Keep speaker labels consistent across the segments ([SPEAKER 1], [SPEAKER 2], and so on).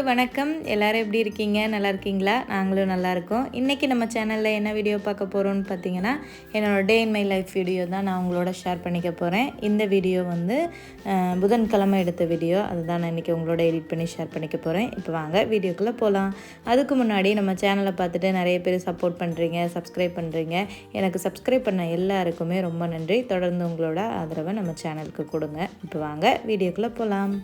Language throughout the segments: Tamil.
[SPEAKER 1] எல்லாருக்கும் வணக்கம் எல்லோரும் எப்படி இருக்கீங்க நல்லா இருக்கீங்களா நாங்களும் நல்லா இருக்கோம் இன்றைக்கி நம்ம சேனலில் என்ன வீடியோ பார்க்க போகிறோம்னு பார்த்தீங்கன்னா என்னோடய day in my life video தான் நான் உங்களோட ஷேர் பண்ணிக்க போகிறேன் இந்த வீடியோ வந்து புதன்கிழமை எடுத்த வீடியோ அதுதான் நான் இன்றைக்கி உங்களோட எடிட் பண்ணி ஷேர் பண்ணிக்க போகிறேன் இப்போ வாங்க வீடியோக்குள்ளே போகலாம் அதுக்கு முன்னாடி நம்ம சேனலை பார்த்துட்டு நிறைய பேர் சப்போர்ட் பண்ணுறீங்க சப்ஸ்கிரைப் பண்ணுறீங்க எனக்கு சப்ஸ்கிரைப் பண்ண எல்லாருக்குமே ரொம்ப நன்றி தொடர்ந்து உங்களோட ஆதரவை நம்ம சேனலுக்கு கொடுங்க இப்போ வாங்க வீடியோக்குள்ளே போகலாம்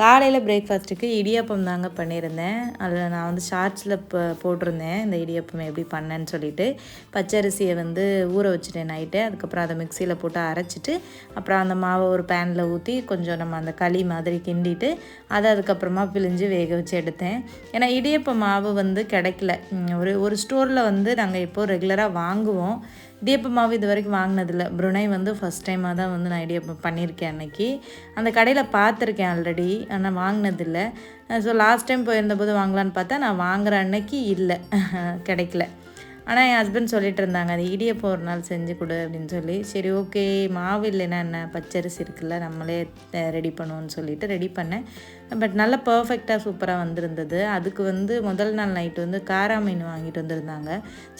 [SPEAKER 1] காலையில் பிரேக்ஃபாஸ்ட்டுக்கு இடியாப்பம் தாங்க பண்ணியிருந்தேன் அதில் நான் வந்து ஷார்ட்ஸில் இப்போ போட்டிருந்தேன் இந்த இடியாப்பம் எப்படி பண்ணேன்னு சொல்லிட்டு பச்சரிசியை வந்து ஊற வச்சுட்டேன் நைட்டு அதுக்கப்புறம் அதை மிக்சியில் போட்டு அரைச்சிட்டு அப்புறம் அந்த மாவை ஒரு பேனில் ஊற்றி கொஞ்சம் நம்ம அந்த களி மாதிரி கிண்டிட்டு அதை அதுக்கப்புறமா பிழிஞ்சு வேக வச்சு எடுத்தேன் ஏன்னா இடியப்ப மாவு வந்து கிடைக்கல ஒரு ஒரு ஸ்டோரில் வந்து நாங்கள் இப்போது ரெகுலராக வாங்குவோம் இடியப்பமாவு இது வரைக்கும் வாங்கினதில்ல புருனை வந்து ஃபஸ்ட் டைமாக தான் வந்து நான் இடியப்பம் பண்ணியிருக்கேன் அன்னைக்கு அந்த கடையில் பார்த்துருக்கேன் ஆல்ரெடி ஆனால் வாங்கினதில்லை ஸோ லாஸ்ட் டைம் போயிருந்தபோது வாங்கலான்னு பார்த்தா நான் வாங்குற அன்னைக்கு இல்லை கிடைக்கல ஆனால் என் ஹஸ்பண்ட் சொல்லிட்டு இருந்தாங்க அது இடியப்பம் ஒரு நாள் செஞ்சு கொடு அப்படின்னு சொல்லி சரி ஓகே மாவு இல்லைன்னா என்ன பச்சரிசி இருக்குல்ல நம்மளே ரெடி பண்ணுவோன்னு சொல்லிட்டு ரெடி பண்ணேன் பட் நல்லா பர்ஃபெக்டாக சூப்பராக வந்திருந்தது அதுக்கு வந்து முதல் நாள் நைட்டு வந்து காரா மீன் வாங்கிட்டு வந்திருந்தாங்க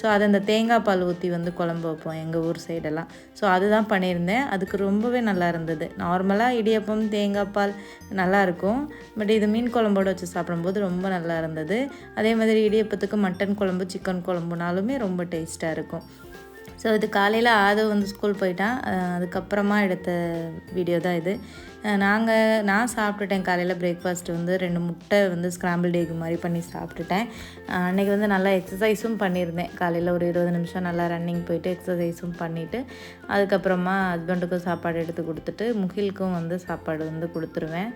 [SPEAKER 1] ஸோ அதை அந்த தேங்காய் பால் ஊற்றி வந்து குழம்பு வைப்போம் எங்கள் ஊர் சைடெல்லாம் ஸோ அதுதான் பண்ணியிருந்தேன் அதுக்கு ரொம்பவே நல்லா இருந்தது நார்மலாக இடியப்பம் தேங்காய் பால் நல்லாயிருக்கும் பட் இது மீன் குழம்போடு வச்சு சாப்பிடும்போது ரொம்ப நல்லா இருந்தது அதே மாதிரி இடியப்பத்துக்கு மட்டன் குழம்பு சிக்கன் குழம்புனாலுமே ரொம்ப டேஸ்ட்டாக இருக்கும் ஸோ இது காலையில் ஆதவ் வந்து ஸ்கூல் போயிட்டான் அதுக்கப்புறமா எடுத்த வீடியோ தான் இது நாங்கள் நான் சாப்பிட்டுட்டேன் காலையில் பிரேக்ஃபாஸ்ட் வந்து ரெண்டு முட்டை வந்து ஸ்க்ராம்பிள் டேக்கு மாதிரி பண்ணி சாப்பிட்டுட்டேன் அன்றைக்கி வந்து நல்லா எக்ஸசைஸும் பண்ணியிருந்தேன் காலையில் ஒரு இருபது நிமிஷம் நல்லா ரன்னிங் போயிட்டு எக்ஸசைஸும் பண்ணிவிட்டு அதுக்கப்புறமா ஹஸ்பண்டுக்கும் சாப்பாடு எடுத்து கொடுத்துட்டு முகிலுக்கும் வந்து சாப்பாடு வந்து கொடுத்துருவேன்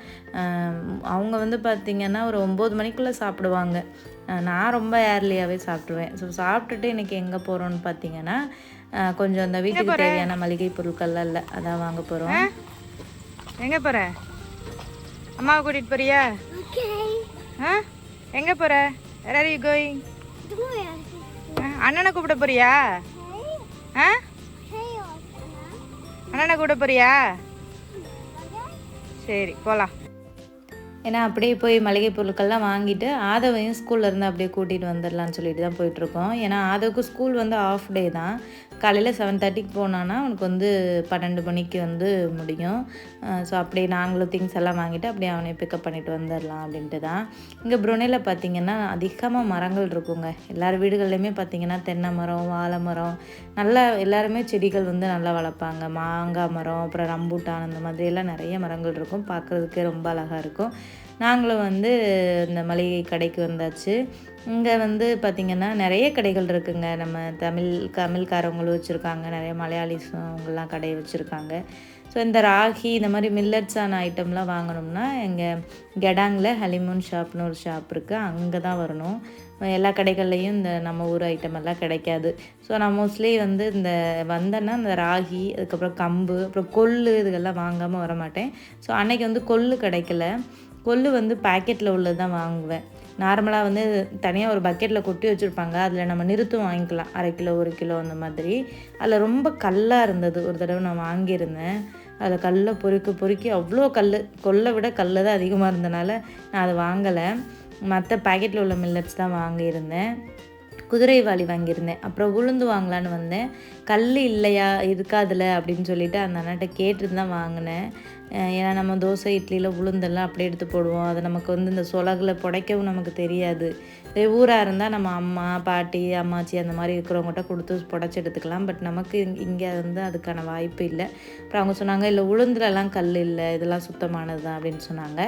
[SPEAKER 1] அவங்க வந்து பார்த்திங்கன்னா ஒரு ஒம்பது மணிக்குள்ளே சாப்பிடுவாங்க நான் ரொம்ப ஏர்லியாகவே சாப்பிட்ருவேன் ஸோ சாப்பிட்டுட்டு இன்றைக்கி எங்கே போகிறோன்னு பார்த்தீங்கன்னா கொஞ்சம் அந்த வீட்டுக்கு தேவையான மளிகை பொருட்கள்லாம் இல்லை அதான் வாங்க போகிறோம் எங்கே போகிற அம்மாவை கூட்டிகிட்டு போறியா ஆ எங்கே போகிற வேர் ஆர் யூ கோயிங் அண்ணனை கூப்பிட போறியா ஆ அண்ணனை கூப்பிட போறியா சரி போகலாம் ஏன்னா அப்படியே போய் மளிகை பொருட்கள்லாம் வாங்கிட்டு ஆதவையும் ஸ்கூல்லேருந்து அப்படியே கூட்டிகிட்டு வந்துடலான்னு சொல்லிட்டு தான் போயிட்டுருக்கோம் ஏன்னா ஆதவுக்கு ஸ்கூல் வந்து ஆஃப் டே தான் காலையில் செவன் தேர்ட்டிக்கு போனான்னா அவனுக்கு வந்து பன்னெண்டு மணிக்கு வந்து முடியும் ஸோ அப்படியே நாங்களும் திங்ஸ் எல்லாம் வாங்கிட்டு அப்படியே அவனை பிக்கப் பண்ணிட்டு வந்துடலாம் அப்படின்ட்டு தான் இங்கே புருனேல பார்த்திங்கன்னா அதிகமாக மரங்கள் இருக்குங்க எல்லார் வீடுகள்லையுமே பார்த்திங்கன்னா தென்னை மரம் வாழை மரம் நல்லா எல்லாருமே செடிகள் வந்து நல்லா வளர்ப்பாங்க மாங்காய் மரம் அப்புறம் ரம்பூட்டான் அந்த மாதிரியெல்லாம் நிறைய மரங்கள் இருக்கும் பார்க்குறதுக்கே ரொம்ப அழகாக இருக்கும் நாங்களும் வந்து இந்த மளிகை கடைக்கு வந்தாச்சு இங்கே வந்து பார்த்திங்கன்னா நிறைய கடைகள் இருக்குங்க நம்ம தமிழ் தமிழ்காரவங்களும் வச்சுருக்காங்க நிறைய மலையாளிஸும் அவங்களாம் கடை வச்சுருக்காங்க ஸோ இந்த ராகி இந்த மாதிரி மில்லட்ஸான ஐட்டம்லாம் வாங்கணும்னா எங்கள் கெடாங்கில் ஹலிமூன் ஷாப்னு ஒரு ஷாப் இருக்குது அங்கே தான் வரணும் எல்லா கடைகள்லையும் இந்த நம்ம ஊர் ஐட்டம் எல்லாம் கிடைக்காது ஸோ நான் மோஸ்ட்லி வந்து இந்த வந்தேன்னா இந்த ராகி அதுக்கப்புறம் கம்பு அப்புறம் கொள்ளு இதுகெல்லாம் வாங்காமல் வரமாட்டேன் ஸோ அன்னைக்கு வந்து கொள்ளு கிடைக்கல கொள்ளு வந்து பாக்கெட்டில் உள்ளது தான் வாங்குவேன் நார்மலாக வந்து தனியாக ஒரு பக்கெட்டில் கொட்டி வச்சுருப்பாங்க அதில் நம்ம நிறுத்தும் வாங்கிக்கலாம் அரை கிலோ ஒரு கிலோ அந்த மாதிரி அதில் ரொம்ப கல்லாக இருந்தது ஒரு தடவை நான் வாங்கியிருந்தேன் அதில் கல்லை பொறுக்க பொறுக்கி அவ்வளோ கல் கொல்லை விட கல் தான் அதிகமாக இருந்தனால நான் அதை வாங்கலை மற்ற பேக்கெட்டில் உள்ள மில்லட்ஸ் தான் வாங்கியிருந்தேன் வாலி வாங்கியிருந்தேன் அப்புறம் உளுந்து வாங்கலான்னு வந்தேன் கல் இல்லையா இருக்காதுல அப்படின்னு சொல்லிட்டு அந்த அண்ணாட்ட கேட்டுருந்தான் தான் வாங்கினேன் ஏன்னா நம்ம தோசை இட்லியில் உளுந்தெல்லாம் அப்படியே எடுத்து போடுவோம் அதை நமக்கு வந்து இந்த சொலகில் புடைக்கவும் நமக்கு தெரியாது இதே ஊராக இருந்தால் நம்ம அம்மா பாட்டி அம்மாச்சி அந்த மாதிரி இருக்கிறவங்ககிட்ட கொடுத்து புடச்சி எடுத்துக்கலாம் பட் நமக்கு இங்கே வந்து அதுக்கான வாய்ப்பு இல்லை அப்புறம் அவங்க சொன்னாங்க இல்லை உளுந்துலலாம் கல் இல்லை இதெல்லாம் சுத்தமானது தான் அப்படின்னு சொன்னாங்க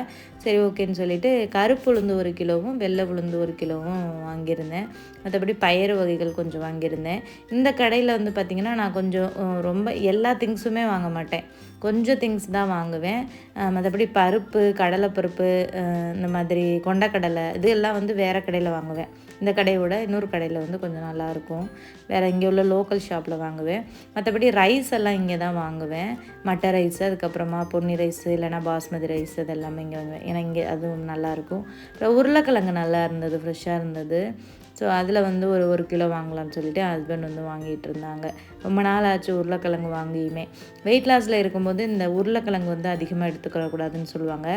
[SPEAKER 1] சரி ஓகேன்னு சொல்லிட்டு கருப்பு உளுந்து ஒரு கிலோவும் வெள்ளை உளுந்து ஒரு கிலோவும் வாங்கியிருந்தேன் மற்றபடி பயிறு வகைகள் கொஞ்சம் வாங்கியிருந்தேன் இந்த கடையில் வந்து பார்த்திங்கன்னா நான் கொஞ்சம் ரொம்ப எல்லா திங்ஸுமே வாங்க மாட்டேன் கொஞ்சம் திங்ஸ் தான் வாங்குவேன் மற்றபடி பருப்பு கடலைப்பருப்பு இந்த மாதிரி கொண்டக்கடலை இது எல்லாம் வந்து வேறு கடையில் வாங்குவேன் இந்த கடையோட இன்னொரு கடையில் வந்து கொஞ்சம் நல்லாயிருக்கும் வேறு இங்கே உள்ள லோக்கல் ஷாப்பில் வாங்குவேன் மற்றபடி ரைஸ் எல்லாம் இங்கே தான் வாங்குவேன் மட்டை ரைஸ் அதுக்கப்புறமா பொன்னி ரைஸ் இல்லைனா பாஸ்மதி ரைஸ் இது எல்லாமே இங்கே வாங்குவேன் ஏன்னா இங்கே அதுவும் நல்லாயிருக்கும் அப்புறம் உருளைக்கிழங்கு நல்லா இருந்தது ஃப்ரெஷ்ஷாக இருந்தது ஸோ அதில் வந்து ஒரு ஒரு கிலோ வாங்கலாம்னு சொல்லிட்டு ஹஸ்பண்ட் வந்து வாங்கிட்டு இருந்தாங்க ரொம்ப நாள் ஆச்சு உருளைக்கிழங்கு வாங்கியுமே வெயிட் லாஸில் இருக்கும்போது இந்த உருளைக்கிழங்கு வந்து அதிகமாக எடுத்துக்கொள்ளக்கூடாதுன்னு சொல்லுவாங்க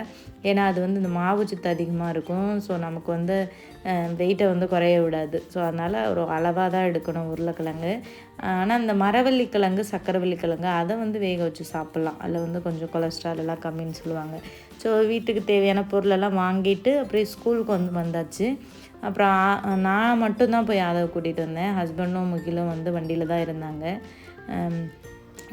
[SPEAKER 1] ஏன்னா அது வந்து இந்த மாவு சத்து அதிகமாக இருக்கும் ஸோ நமக்கு வந்து வெயிட்டை வந்து குறைய விடாது ஸோ அதனால் ஒரு அளவாக தான் எடுக்கணும் உருளைக்கிழங்கு ஆனால் இந்த மரவள்ளிக்கிழங்கு கிழங்கு அதை வந்து வேக வச்சு சாப்பிட்லாம் அதில் வந்து கொஞ்சம் கொலஸ்ட்ரால் எல்லாம் கம்மின்னு சொல்லுவாங்க ஸோ வீட்டுக்கு தேவையான பொருளெல்லாம் வாங்கிட்டு அப்படியே ஸ்கூலுக்கு வந்து வந்தாச்சு அப்புறம் நான் மட்டும்தான் போய் யாதவ் கூட்டிகிட்டு வந்தேன் ஹஸ்பண்டும் முகிலும் வந்து வண்டியில் தான் இருந்தாங்க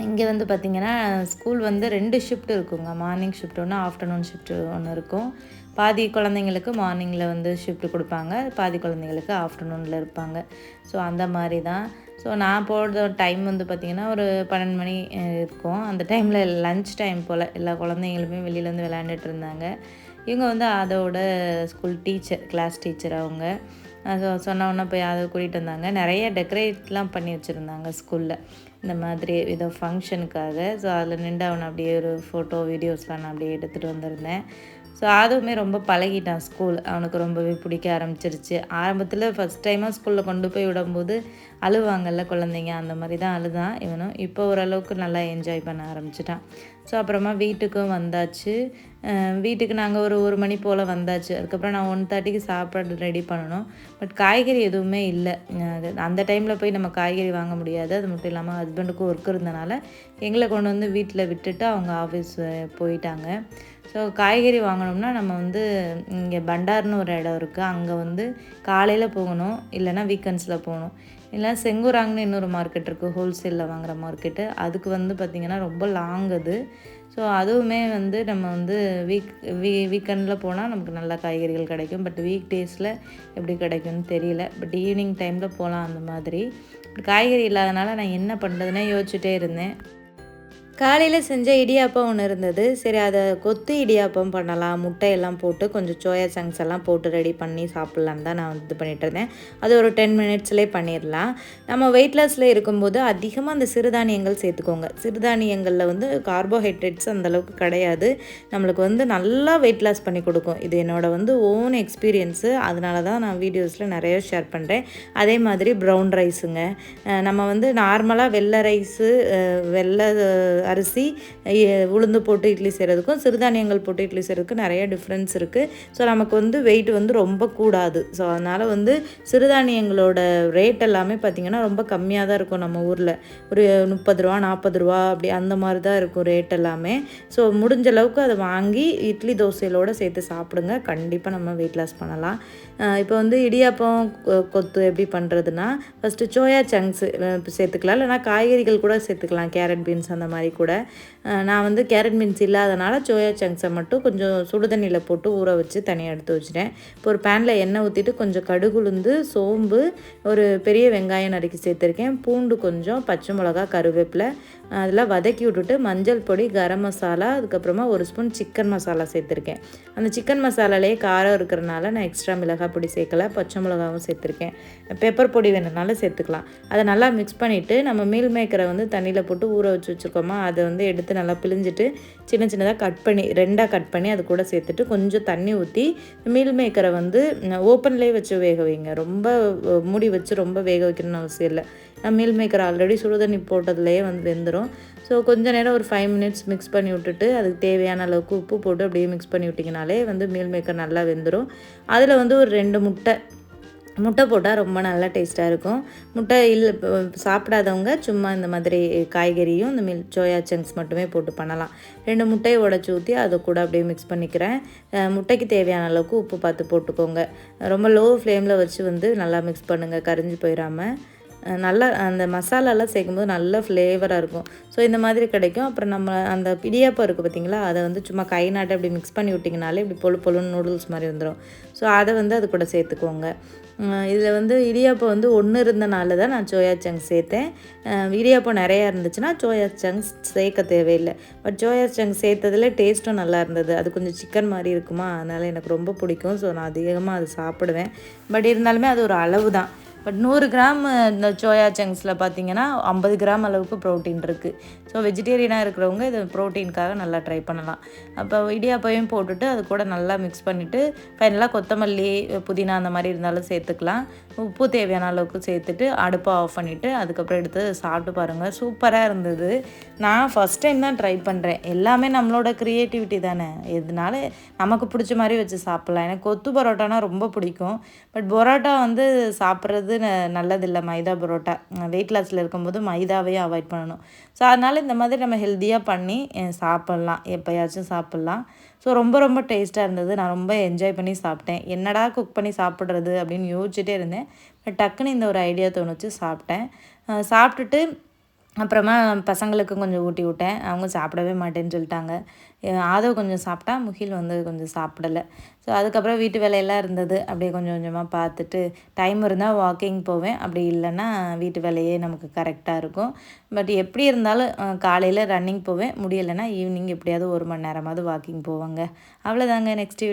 [SPEAKER 1] இங்கே வந்து பார்த்திங்கன்னா ஸ்கூல் வந்து ரெண்டு ஷிஃப்ட் இருக்குங்க மார்னிங் ஷிஃப்ட் ஒன்று ஆஃப்டர்நூன் ஷிஃப்ட் ஒன்று இருக்கும் பாதி குழந்தைங்களுக்கு மார்னிங்கில் வந்து ஷிஃப்ட் கொடுப்பாங்க பாதி குழந்தைங்களுக்கு ஆஃப்டர்நூனில் இருப்பாங்க ஸோ அந்த மாதிரி தான் ஸோ நான் போகிறது டைம் வந்து பார்த்திங்கன்னா ஒரு பன்னெண்டு மணி இருக்கும் அந்த டைமில் லன்ச் டைம் போல் எல்லா குழந்தைங்களுமே வெளியிலேருந்து விளையாண்டுட்டு இருந்தாங்க இவங்க வந்து அதோட ஸ்கூல் டீச்சர் கிளாஸ் டீச்சர் அவங்க ஸோ சொன்னோன்னே போய் அதை கூட்டிகிட்டு வந்தாங்க நிறைய டெக்கரேட்லாம் பண்ணி வச்சுருந்தாங்க ஸ்கூலில் இந்த மாதிரி ஏதோ ஃபங்க்ஷனுக்காக ஸோ அதில் நின்று அவனை அப்படியே ஒரு ஃபோட்டோ வீடியோஸ்லாம் நான் அப்படியே எடுத்துகிட்டு வந்திருந்தேன் ஸோ அதுவுமே ரொம்ப பழகிட்டான் ஸ்கூல் அவனுக்கு ரொம்பவே பிடிக்க ஆரம்பிச்சிருச்சு ஆரம்பத்தில் ஃபஸ்ட் டைமாக ஸ்கூலில் கொண்டு போய் விடும்போது அழுவாங்கல்ல குழந்தைங்க அந்த மாதிரி தான் அழுதான் இவனும் இப்போ ஓரளவுக்கு நல்லா என்ஜாய் பண்ண ஆரம்பிச்சிட்டான் ஸோ அப்புறமா வீட்டுக்கும் வந்தாச்சு வீட்டுக்கு நாங்கள் ஒரு ஒரு மணி போல் வந்தாச்சு அதுக்கப்புறம் நான் ஒன் தேர்ட்டிக்கு சாப்பாடு ரெடி பண்ணணும் பட் காய்கறி எதுவுமே இல்லை அந்த டைமில் போய் நம்ம காய்கறி வாங்க முடியாது அது மட்டும் இல்லாமல் ஹஸ்பண்டுக்கும் ஒர்க் இருந்தனால எங்களை கொண்டு வந்து வீட்டில் விட்டுட்டு அவங்க ஆஃபீஸ் போயிட்டாங்க ஸோ காய்கறி வாங்கணும்னா நம்ம வந்து இங்கே பண்டார்னு ஒரு இடம் இருக்குது அங்கே வந்து காலையில் போகணும் இல்லைனா வீக்கெண்ட்ஸில் போகணும் இல்லை செங்குராங்னு இன்னொரு மார்க்கெட் இருக்குது ஹோல்சேலில் வாங்குகிற மார்க்கெட்டு அதுக்கு வந்து பார்த்திங்கன்னா ரொம்ப லாங் அது ஸோ அதுவுமே வந்து நம்ம வந்து வீக் வீ வீக்கெண்டில் போனால் நமக்கு நல்ல காய்கறிகள் கிடைக்கும் பட் வீக் டேஸில் எப்படி கிடைக்கும்னு தெரியல பட் ஈவினிங் டைமில் போகலாம் அந்த மாதிரி காய்கறி இல்லாதனால நான் என்ன பண்ணுறதுனே யோசிச்சுட்டே இருந்தேன் காலையில் செஞ்ச இடியாப்பம் ஒன்று இருந்தது சரி அதை கொத்து இடியாப்பம் பண்ணலாம் முட்டையெல்லாம் போட்டு கொஞ்சம் சோயா சங்ஸ் எல்லாம் போட்டு ரெடி பண்ணி சாப்பிட்லான்னு தான் நான் இது பண்ணிட்டுருந்தேன் இருந்தேன் அது ஒரு டென் மினிட்ஸ்லேயே பண்ணிடலாம் நம்ம வெயிட் லாஸில் இருக்கும்போது அதிகமாக அந்த சிறுதானியங்கள் சேர்த்துக்கோங்க சிறுதானியங்களில் வந்து கார்போஹைட்ரேட்ஸ் அந்தளவுக்கு கிடையாது நம்மளுக்கு வந்து நல்லா வெயிட் லாஸ் பண்ணி கொடுக்கும் இது என்னோடய வந்து ஓன் எக்ஸ்பீரியன்ஸு அதனால தான் நான் வீடியோஸில் நிறைய ஷேர் பண்ணுறேன் அதே மாதிரி ப்ரௌன் ரைஸுங்க நம்ம வந்து நார்மலாக வெள்ளை ரைஸு வெள்ளை அரிசி உளுந்து போட்டு இட்லி செய்கிறதுக்கும் சிறுதானியங்கள் போட்டு இட்லி செய்கிறதுக்கும் நிறைய டிஃப்ரென்ஸ் இருக்குது ஸோ நமக்கு வந்து வெயிட் வந்து ரொம்ப கூடாது ஸோ அதனால் வந்து சிறுதானியங்களோட ரேட் எல்லாமே பார்த்திங்கன்னா ரொம்ப கம்மியாக தான் இருக்கும் நம்ம ஊரில் ஒரு முப்பது ரூபா நாற்பது ரூபா அப்படி அந்த மாதிரி தான் இருக்கும் ரேட் எல்லாமே ஸோ முடிஞ்ச அளவுக்கு அதை வாங்கி இட்லி தோசையிலோடு சேர்த்து சாப்பிடுங்க கண்டிப்பாக நம்ம வெயிட் லாஸ் பண்ணலாம் இப்போ வந்து இடியாப்பம் கொத்து எப்படி பண்ணுறதுன்னா ஃபஸ்ட்டு சோயா சங்ஸ் சேர்த்துக்கலாம் இல்லைனா காய்கறிகள் கூட சேர்த்துக்கலாம் கேரட் பீன்ஸ் அந்த மாதிரி கூட நான் வந்து கேரட் மீன்ஸ் இல்லாதனால சோயா சங்ஸை மட்டும் கொஞ்சம் சுடுதண்ணியில் போட்டு ஊற வச்சு தனியாக எடுத்து வச்சுட்டேன் இப்போ ஒரு பேனில் எண்ணெய் ஊற்றிட்டு கொஞ்சம் கடுகுளுந்து சோம்பு ஒரு பெரிய வெங்காயம் நறுக்கி சேர்த்துருக்கேன் பூண்டு கொஞ்சம் பச்சை மிளகா கருவேப்பிலை அதெல்லாம் வதக்கி விட்டுட்டு மஞ்சள் பொடி கரம் மசாலா அதுக்கப்புறமா ஒரு ஸ்பூன் சிக்கன் மசாலா சேர்த்துருக்கேன் அந்த சிக்கன் மசாலாலேயே காரம் இருக்கிறனால நான் எக்ஸ்ட்ரா மிளகா பொடி சேர்க்கல பச்சை மிளகாவும் சேர்த்துருக்கேன் பெப்பர் பொடி வேணுனாலும் சேர்த்துக்கலாம் அதை நல்லா மிக்ஸ் பண்ணிவிட்டு நம்ம மீல் மேக்கரை வந்து தண்ணியில் போட்டு ஊற வச்சு வச்சுருக்கோமா அதை வந்து எடுத்து எடுத்து நல்லா பிழிஞ்சிட்டு சின்ன சின்னதாக கட் பண்ணி ரெண்டாக கட் பண்ணி அது கூட சேர்த்துட்டு கொஞ்சம் தண்ணி ஊற்றி மீல் மேக்கரை வந்து ஓப்பன்லேயே வச்சு வேக வைங்க ரொம்ப மூடி வச்சு ரொம்ப வேக வைக்கணும்னு அவசியம் இல்லை நான் மீல் மேக்கர் ஆல்ரெடி சுடு தண்ணி போட்டதுலேயே வந்து வெந்துடும் ஸோ கொஞ்சம் நேரம் ஒரு ஃபைவ் மினிட்ஸ் மிக்ஸ் பண்ணி விட்டுட்டு அதுக்கு தேவையான அளவுக்கு உப்பு போட்டு அப்படியே மிக்ஸ் பண்ணி விட்டிங்கனாலே வந்து மீல் மேக்கர் நல்லா வெந்துடும் அதில் வந்து ஒரு ரெண்டு முட்டை முட்டை போட்டால் ரொம்ப நல்லா டேஸ்ட்டாக இருக்கும் முட்டை இல்லை சாப்பிடாதவங்க சும்மா இந்த மாதிரி காய்கறியும் இந்த மில் சோயா சங்க்ஸ் மட்டுமே போட்டு பண்ணலாம் ரெண்டு முட்டையை உடச்சி ஊற்றி அதை கூட அப்படியே மிக்ஸ் பண்ணிக்கிறேன் முட்டைக்கு தேவையான அளவுக்கு உப்பு பார்த்து போட்டுக்கோங்க ரொம்ப லோ ஃப்ளேமில் வச்சு வந்து நல்லா மிக்ஸ் பண்ணுங்கள் கரைஞ்சி போயிடாமல் நல்லா அந்த மசாலாலாம் சேர்க்கும்போது நல்ல ஃப்ளேவராக இருக்கும் ஸோ இந்த மாதிரி கிடைக்கும் அப்புறம் நம்ம அந்த பிடியாப்பம் இருக்குது பார்த்திங்களா அதை வந்து சும்மா கை நாட்டை அப்படி மிக்ஸ் பண்ணி விட்டிங்கனாலே இப்படி பொழு பொழுன்னு நூடுல்ஸ் மாதிரி வந்துடும் ஸோ அதை வந்து அது கூட சேர்த்துக்கோங்க இதில் வந்து இடியாப்பம் வந்து ஒன்று இருந்தனால தான் நான் சோயா சங்க்ஸ் சேர்த்தேன் இடியாப்பம் நிறையா இருந்துச்சுன்னா சோயா சங்க்ஸ் சேர்க்க தேவையில்லை பட் சோயா சங்க் சேர்த்ததில் டேஸ்ட்டும் நல்லா இருந்தது அது கொஞ்சம் சிக்கன் மாதிரி இருக்குமா அதனால் எனக்கு ரொம்ப பிடிக்கும் ஸோ நான் அதிகமாக அது சாப்பிடுவேன் பட் இருந்தாலுமே அது ஒரு அளவு தான் பட் நூறு கிராம் இந்த சோயா சங்க்ஸில் பார்த்தீங்கன்னா ஐம்பது கிராம் அளவுக்கு ப்ரோட்டீன் இருக்குது ஸோ வெஜிடேரியனாக இருக்கிறவங்க இது ப்ரோட்டீனுக்காக நல்லா ட்ரை பண்ணலாம் அப்போ இடியாப்பையும் போட்டுட்டு அது கூட நல்லா மிக்ஸ் பண்ணிவிட்டு ஃபைனலாக கொத்தமல்லி புதினா அந்த மாதிரி இருந்தாலும் சேர்த்துக்கலாம் உப்பு தேவையான அளவுக்கு சேர்த்துட்டு அடுப்பை ஆஃப் பண்ணிவிட்டு அதுக்கப்புறம் எடுத்து சாப்பிட்டு பாருங்கள் சூப்பராக இருந்தது நான் ஃபஸ்ட் டைம் தான் ட்ரை பண்ணுறேன் எல்லாமே நம்மளோட க்ரியேட்டிவிட்டி தானே எதனால நமக்கு பிடிச்ச மாதிரி வச்சு சாப்பிட்லாம் எனக்கு கொத்து பரோட்டானா ரொம்ப பிடிக்கும் பட் பரோட்டா வந்து சாப்பிட்றது சாப்பிட்றது நல்லதில்லை மைதா பரோட்டா வெயிட் லாஸில் இருக்கும்போது மைதாவே அவாய்ட் பண்ணணும் ஸோ அதனால் இந்த மாதிரி நம்ம ஹெல்த்தியாக பண்ணி சாப்பிட்லாம் எப்போயாச்சும் சாப்பிட்லாம் ஸோ ரொம்ப ரொம்ப டேஸ்ட்டாக இருந்தது நான் ரொம்ப என்ஜாய் பண்ணி சாப்பிட்டேன் என்னடா குக் பண்ணி சாப்பிட்றது அப்படின்னு யோசிச்சுட்டே இருந்தேன் டக்குன்னு இந்த ஒரு ஐடியா தோணுச்சு சாப்பிட்டேன் சாப்பிட்டுட்டு அப்புறமா பசங்களுக்கும் கொஞ்சம் ஊட்டி விட்டேன் அவங்க சாப்பிடவே மாட்டேன்னு சொல்லிட்டாங்க ஆதவ கொஞ்சம் சாப்பிட்டா முகில் வந்து கொஞ்சம் சாப்பிடலை ஸோ அதுக்கப்புறம் வீட்டு வேலையெல்லாம் இருந்தது அப்படியே கொஞ்சம் கொஞ்சமாக பார்த்துட்டு டைம் இருந்தால் வாக்கிங் போவேன் அப்படி இல்லைன்னா வீட்டு வேலையே நமக்கு கரெக்டாக இருக்கும் பட் எப்படி இருந்தாலும் காலையில் ரன்னிங் போவேன் முடியலைன்னா ஈவினிங் எப்படியாவது ஒரு மணி நேரமாவது வாக்கிங் போவாங்க அவ்வளோதாங்க நெக்ஸ்ட்